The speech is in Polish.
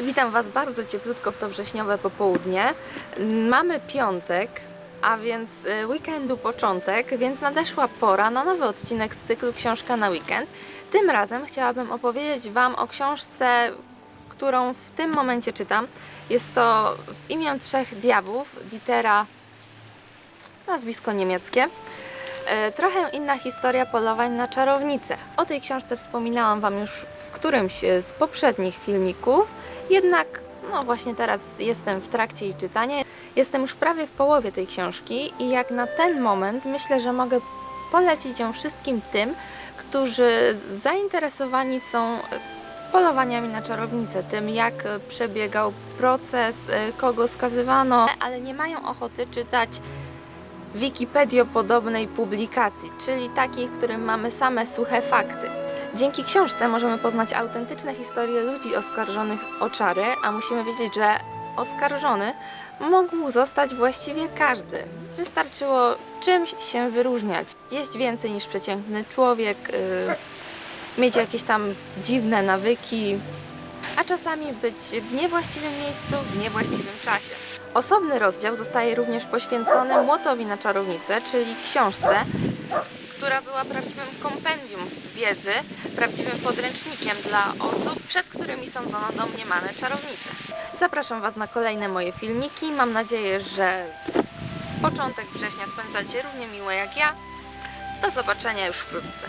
Witam Was bardzo cieplutko w to wrześniowe popołudnie. Mamy piątek, a więc y, weekendu początek, więc nadeszła pora na nowy odcinek z cyklu Książka na weekend. Tym razem chciałabym opowiedzieć Wam o książce, którą w tym momencie czytam. Jest to w imię trzech diabłów Dietera, nazwisko niemieckie. E, Trochę inna historia polowań na czarownicę. O tej książce wspominałam Wam już w którymś z poprzednich filmików, jednak no właśnie teraz jestem w trakcie jej czytania. Jestem już prawie w połowie tej książki i jak na ten moment myślę, że mogę polecić ją wszystkim tym, którzy zainteresowani są e, polowaniami na czarownicę, tym jak przebiegał proces, e, kogo skazywano, ale nie mają ochoty czytać wikipediopodobnej publikacji, czyli takiej, w którym mamy same suche fakty. Dzięki książce możemy poznać autentyczne historie ludzi oskarżonych o czary, a musimy wiedzieć, że oskarżony mógł zostać właściwie każdy. Wystarczyło czymś się wyróżniać, jeść więcej niż przeciętny człowiek, yy, mieć jakieś tam dziwne nawyki, a czasami być w niewłaściwym miejscu w niewłaściwym czasie. Osobny rozdział zostaje również poświęcony Młotowi na czarownicę, czyli książce, wiedzy, prawdziwym podręcznikiem dla osób, przed którymi sądzono domniemane czarownice. Zapraszam Was na kolejne moje filmiki. Mam nadzieję, że początek września spędzacie równie miło jak ja. Do zobaczenia już wkrótce.